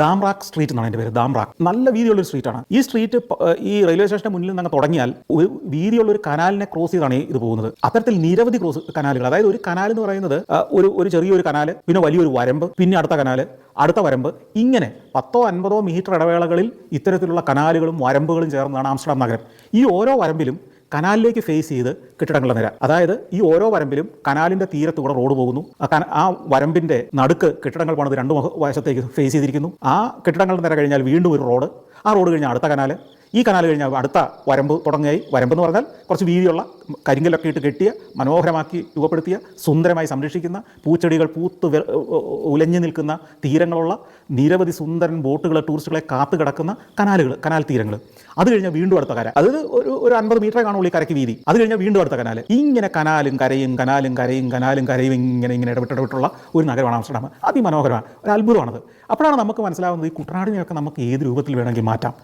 ദാംറാക്ക് street എന്നാണ് എന്റെ പേര് ദാംറാക്ക് നല്ല വീതിയുള്ളൊരു സ്ട്രീറ്റാണ്. ഈ സ്ട്രീറ്റ് ഈ റെയിൽവേ സ്റ്റേഷന്റെ മുന്നിൽ നിന്ന് തുടങ്ങിയാൽ ഒരു വീതിയുള്ള ഒരു കനാലിനെ ക്രോസ് ചെയ്താണ് ഇത് പോകുന്നത്. അത്തരത്തിൽ നിരവധി ക്രോസ് കനാലുകൾ അതായത് ഒരു കനാൽ എന്ന് പറയുന്നത് ഒരു ഒരു ചെറിയൊരു കനാൽ പിന്നെ വലിയൊരു വരമ്പ് പിന്നെ അടുത്ത കനാൽ അടുത്ത വരമ്പ്. ഇങ്ങനെ പത്തോ അൻപതോ മീറ്റർ ഇടവേളകളിൽ ഇത്തരത്തിലുള്ള കനാലുകളും വരമ്പുകളും ചേർന്നതാണ് ആംസ്റ്റർഡാം നഗരം. ഈ ഓരോ വരമ്പിലും കനാലിലേക്ക് ഫേസ് ചെയ്ത് കെട്ടിടങ്ങളുടെ നിര. അതായത് ഈ ഓരോ വരമ്പിലും കനാലിന്റെ തീരത്തൂടെ റോഡ് പോകുന്നു. ആ വരമ്പിന്റെ നടുക്ക് കെട്ടിടങ്ങൾ പണിത് രണ്ട് വശത്തേക്ക് ഫേസ് ചെയ്തിരിക്കുന്നു. ആ കെട്ടിടങ്ങളുടെ നിര കഴിഞ്ഞാൽ വീണ്ടും ഒരു റോഡ് ആ റോഡ് കഴിഞ്ഞാൽ അടുത്ത കനാല്. ഈ കനാൽ കഴിഞ്ഞാൽ അടുത്ത വരമ്പ് തുടങ്ങുകയായി. വരമ്പ് എന്ന് പറഞ്ഞാൽ കുറച്ച് വീതിയുള്ള കരിങ്കലൊക്കെ ഇട്ട് കെട്ടിയ മനോഹരമാക്കി രൂപപ്പെടുത്തിയ സുന്ദരമായി സംരക്ഷിക്കുന്ന പൂച്ചെടികൾ പൂത്ത് ഉലഞ്ഞു നിൽക്കുന്ന തീരങ്ങളുള്ള നിരവധി സുന്ദരൻ ബോട്ടുകൾ ടൂറിസ്റ്റുകളെ കാത്തു കിടക്കുന്ന കനാലുകൾ കനാൽ തീരങ്ങൾ. അത് കഴിഞ്ഞാൽ വീണ്ടും അടുത്ത കര. അത് ഒരു ഒരു അൻപത് മീറ്റർ കാണുള്ളൂ ഈ കരയ്ക്ക് വീതി. അത് കഴിഞ്ഞാൽ വീണ്ടും അടുത്ത കനാൽ. ഇങ്ങനെ കനാലും കരയും കനാലും കരയും കനാലും കരയും ഇങ്ങനെ ഇങ്ങനെ ഇടപെട്ടിടപെട്ടുള്ള ഒരു നഗരമാണ് ആംസ്റ്റർഡാം. അതിമനോഹരമാണ്. ഒരു അത്ഭുതമാണത്. അപ്പോഴാണ് നമുക്ക് മനസ്സിലാവുന്നത് ഈ കുട്ടനാടിനെയൊക്കെ നമുക്ക് ഏത് രൂപത്തിൽ വേണമെങ്കിൽ മാറ്റാം.